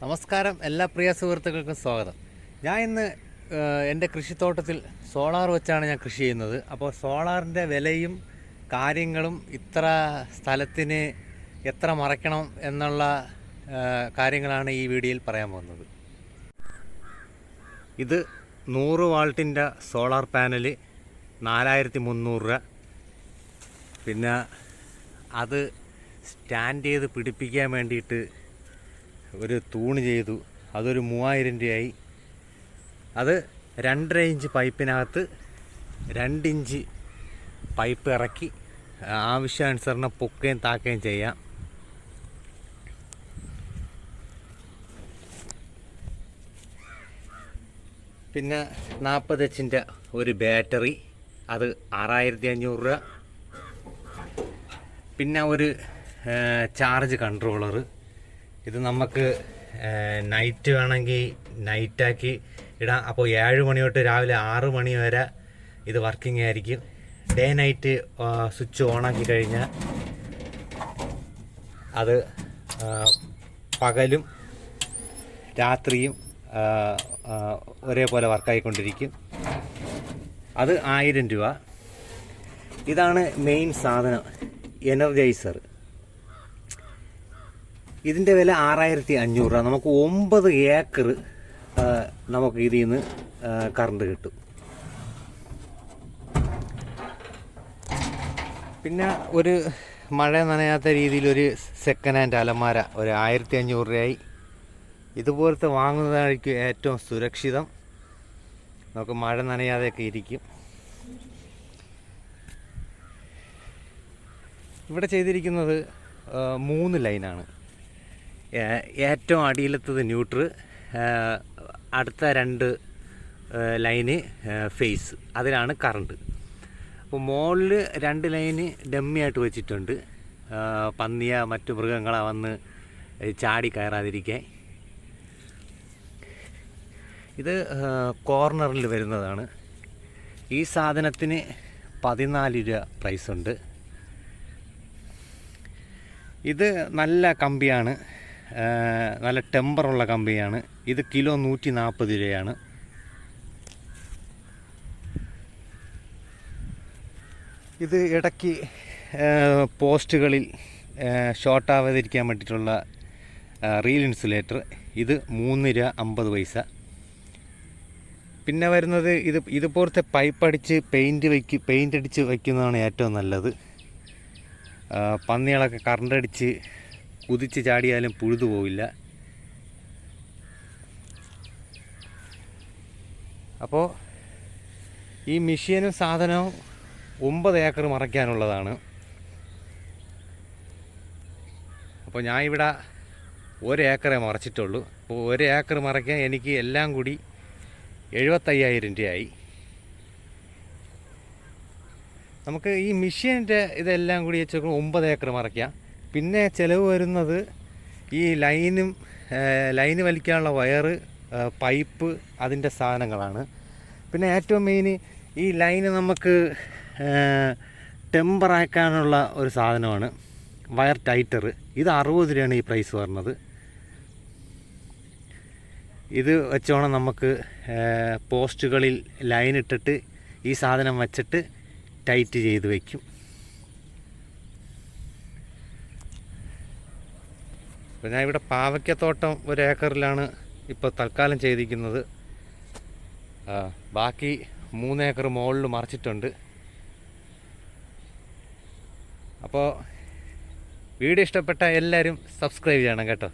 നമസ്കാരം. എല്ലാ പ്രിയ സുഹൃത്തുക്കൾക്കും സ്വാഗതം. ഞാൻ ഇന്ന് എന്റെ കൃഷിത്തോട്ടത്തിൽ സോളാർ വെച്ചാണ് ഞാൻ കൃഷി ചെയ്യുന്നത്. അപ്പോൾ സോളാറിന്റെ വിലയും കാര്യങ്ങളും ഇത്ര സ്ഥലത്തിന് എത്ര മറയ്ക്കണം എന്നുള്ള കാര്യങ്ങളാണ് ഈ വീഡിയോയിൽ പറയാൻ പോകുന്നത്. ഇത് നൂറ് വാൾട്ടിന്റെ സോളാർ പാനൽ നാലായിരത്തി മുന്നൂറ് രൂപ. പിന്നെ അത് സ്റ്റാൻഡ് ചെയ്ത് പിടിപ്പിക്കാൻ വേണ്ടിയിട്ട് ഒരു തൂണ് ചെയ്തു. അതൊരു മൂവായിരം രൂപയായി അത് രണ്ടര ഇഞ്ച് പൈപ്പിനകത്ത് രണ്ടിഞ്ച് പൈപ്പ് ഇറക്കി ആവശ്യാനുസരണം പൊക്കുകയും താക്കുകയും ചെയ്യാം. പിന്നെ നാൽപ്പത് എച്ചിന്റെ ഒരു ബാറ്ററി. അത് ആറായിരത്തി അഞ്ഞൂറ് രൂപ. പിന്നെ ഒരു ചാർജ് കൺട്രോളർ ഇത് നമുക്ക് നൈറ്റ് വേണമെങ്കിൽ നൈറ്റാക്കി ഇടാം. അപ്പോൾ ഏഴ് മണി തൊട്ട് രാവിലെ ആറ് മണി വരെ ഇത് വർക്കിംഗ് ആയിരിക്കും. ഡേ നൈറ്റ് സ്വിച്ച് ഓണാക്കി കഴിഞ്ഞാൽ അത് പകലും രാത്രിയും ഒരേപോലെ വർക്കായിക്കൊണ്ടിരിക്കും അത് ആയിരം രൂപ. ഇതാണ് മെയിൻ സാധനം എനർജൈസർ ഇതിന്റെ വില ആറായിരത്തി അഞ്ഞൂറ് രൂപ. നമുക്ക് ഒമ്പത് ഏക്കർ നമുക്ക് ഇതിൽ നിന്ന് കറണ്ട് കിട്ടും. പിന്നെ ഒരു മഴ നനയാത്ത രീതിയിൽ ഒരു സെക്കൻഡ് ഹാൻഡ് അലമാര ഒരു ആയിരത്തി അഞ്ഞൂറ് രൂപയായി. ഇതുപോലത്തെ വാങ്ങുന്നതായിരിക്കും ഏറ്റവും സുരക്ഷിതം. നമുക്ക് മഴ നനയാതെയൊക്കെ ഇരിക്കും. ഇവിടെ ചെയ്തിരിക്കുന്നത് മൂന്ന് ലൈനാണ് ഏറ്റവും അടിയിലത്തത് ന്യൂട്രൽ അടുത്ത രണ്ട് ലൈന് ഫേസ്. അതിലാണ് കറണ്ട്. അപ്പോൾ മുകളിൽ രണ്ട് ലൈന് ഡമ്മിയായിട്ട് വെച്ചിട്ടുണ്ട്. പന്നിയ മറ്റു മൃഗങ്ങളെ വന്ന് ചാടി കയറാതിരിക്കാൻ. ഇത് കോർണറിൽ വരുന്നതാണ്. ഈ സാധനത്തിന് പതിനാല് രൂപ പ്രൈസ് ഉണ്ട് ഇത് നല്ല കമ്പിയാണ്. നല്ല ടെമ്പറുള്ള കമ്പിയാണ്. ഇത് കിലോ നൂറ്റി നാൽപ്പത് രൂപയാണ്. ഇത് ഇടയ്ക്ക് പോസ്റ്റുകളിൽ ഷോർട്ടാവാതിരിക്കാൻ വേണ്ടിയിട്ടുള്ള റീൽ ഇൻസുലേറ്റർ. ഇത് മൂന്ന് രൂപ അമ്പത് പൈസ. പിന്നെ വരുന്നത് ഇത് ഇതുപോലത്തെ പൈപ്പ് അടിച്ച് പെയിന്റ് വയ്ക്ക് പെയിന്റ് അടിച്ച് വയ്ക്കുന്നതാണ് ഏറ്റവും നല്ലത്. പന്നികളൊക്കെ കറണ്ട് അടിച്ച് കുതിച്ച് ചാടിയാലും പുഴുതു പോവില്ല. അപ്പോൾ ഈ മെഷീനും സാധനവും ഒമ്പത് ഏക്കർ മറയ്ക്കാനുള്ളതാണ്. അപ്പോൾ ഞാൻ ഇവിടെ ഒരേക്കറേ മറച്ചിട്ടുള്ളൂ. അപ്പോൾ ഒരേക്കർ മറയ്ക്കാൻ എനിക്ക് എല്ലാം കൂടി എഴുപത്തയ്യായിരം രൂപയായി. നമുക്ക് ഈ മെഷീന്റെ ഇതെല്ലാം കൂടി വെച്ചാൽ ഒമ്പത് ഏക്കർ മറയ്ക്കാം. പിന്നെ ചിലവ് വരുന്നത് ഈ ലൈനും ലൈന് വലിക്കാനുള്ള വയറ് പൈപ്പ് അതിന്റെ സാധനങ്ങളാണ്. പിന്നെ ഏറ്റവും മെയിൻ ഈ ലൈന് നമുക്ക് ടെമ്പറാക്കാനുള്ള ഒരു സാധനമാണ്. Wire tighter. ഇത് അറുപത് രൂപയാണ് ഈ പ്രൈസ് വരുന്നത് ഇത് വെച്ചോണം നമുക്ക് പോസ്റ്റുകളിൽ ലൈൻ ഇട്ടിട്ട് ഈ സാധനം വച്ചിട്ട് ടൈറ്റ് ചെയ്ത് വയ്ക്കും അപ്പോൾ ഞാൻ ഇവിടെ പാവയ്ക്കത്തോട്ടം ഒരു ഏക്കറിലാണ് ഇപ്പോൾ തൽക്കാലം ചെയ്തിരിക്കുന്നത്. ബാക്കി മൂന്ന് ഏക്കർ മുകളിൽ മറിച്ചിട്ടുണ്ട്. അപ്പോൾ വീഡിയോ ഇഷ്ടപ്പെട്ട എല്ലാവരും സബ്സ്ക്രൈബ് ചെയ്യണം കേട്ടോ.